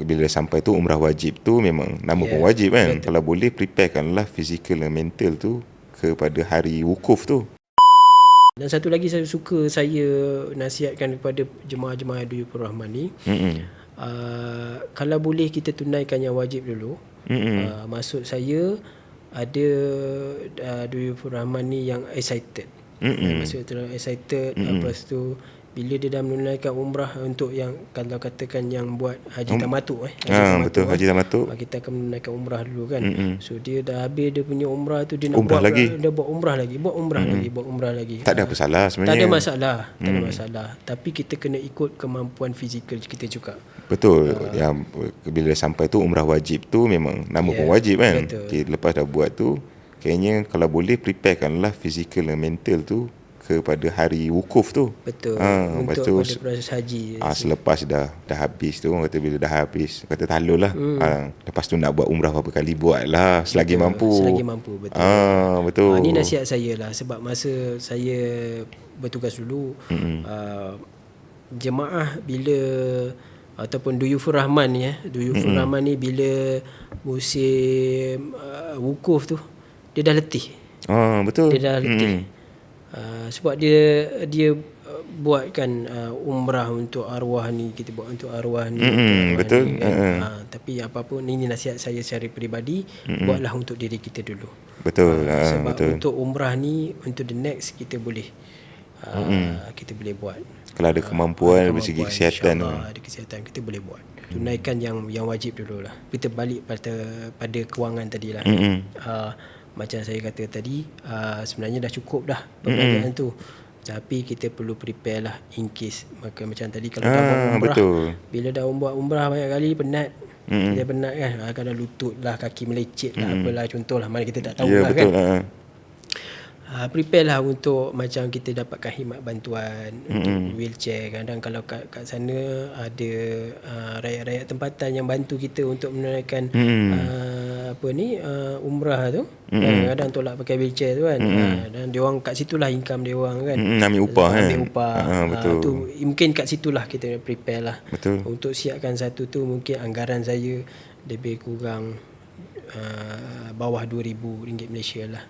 bila sampai tu umrah wajib tu memang nama Ya, pun wajib kan. betul. Kalau boleh preparekanlah fizikal dan mental tu kepada hari wukuf tu. Dan satu lagi saya suka saya nasihatkan kepada jemaah-jemaah Duyufur Rahman ni Mm-mm. uh, kalau boleh kita tunaikan yang wajib dulu. Mm-mm. Uh, maksud saya ada uh, Duyufur Rahman ni yang excited. Mm-mm. Maksud terlalu excited mm-hmm. lepas tu bila dia dah menunaikan umrah untuk yang kalau katakan yang buat haji tamatuk eh haji Ah betul haji tamatuk. Ah, kita akan menunaikan umrah dulu kan. Mm-hmm. So dia dah habis dia punya umrah tu dia nak Umrah buat lagi. dia buat umrah lagi, buat umrah mm-hmm. lagi, buat umrah lagi. Tak ada apa salah Tak sebenarnya. ada masalah, tak ada masalah. Tapi kita kena ikut kemampuan fizikal kita juga. Betul. Yang bila sampai tu umrah wajib tu memang nama Ya, pun wajib kan. betul. Okay, lepas dah buat tu kayaknya kalau boleh preparekanlah fizikal dan mental tu kepada hari wukuf tu. Betul. Ah, untuk tu pada proses haji. Ah selepas dah dah habis tu orang kata bila dah habis kata talul lah. Hmm. Ah, lepas tu nak buat umrah berapa kali buat lah selagi Betul, mampu. Selagi mampu betul. Ah betul. Ah, ini nasihat saya lah sebab masa saya bertugas dulu mm-hmm. uh, jemaah bila ataupun Duyufur Rahman ni eh Duyufur mm-hmm. Rahman ni bila musim uh, wukuf tu dia dah letih. Ah betul. Dia dah letih. Mm-hmm. Uh, sebab dia dia uh, buatkan uh, umrah untuk arwah ni kita buat untuk arwah ni untuk arwah betul. ni, kan. uh, tapi apa-apa ni nasihat saya secara peribadi mm-hmm. buatlah untuk diri kita dulu Betul. Ah, sebab betul. untuk umrah ni untuk the next kita boleh uh, mm-hmm. kita boleh buat Kalau ada kemampuan, dari segi kesihatan. Ada kesihatan kita boleh buat tunaikan yang yang wajib dulu lah kita balik pada pada kewangan tadi lah Mm-mm. uh, macam saya kata tadi uh, sebenarnya dah cukup dah perbelanjaan tu tapi kita perlu prepare lah in case maka macam tadi kalau dah buat Ah, umrah betul. bila dah buat umrah banyak kali penat Mm-mm. dia penat kan Ah, kadang lutut lah kaki melecet lah apalah contohlah mana kita tak tahu Ya lah betul. kan Ah. Uh, prepare lah untuk macam kita dapatkan khidmat bantuan mm-hmm. untuk wheelchair kadang kalau kat, kat sana ada uh, rakyat-rakyat tempatan yang bantu kita untuk menunaikan mm. uh, apa ni uh, umrah tu mm-hmm. kadang-kadang tolak pakai wheelchair tu kan mm-hmm. uh, dan dia orang kat situlah income dia orang kan Mm, ambil upah kan. ambil upah Ah, betul. tu mungkin kat situlah kita prepare lah Betul. untuk siapkan satu tu mungkin anggaran saya lebih kurang uh, bawah RM2,000 Malaysia lah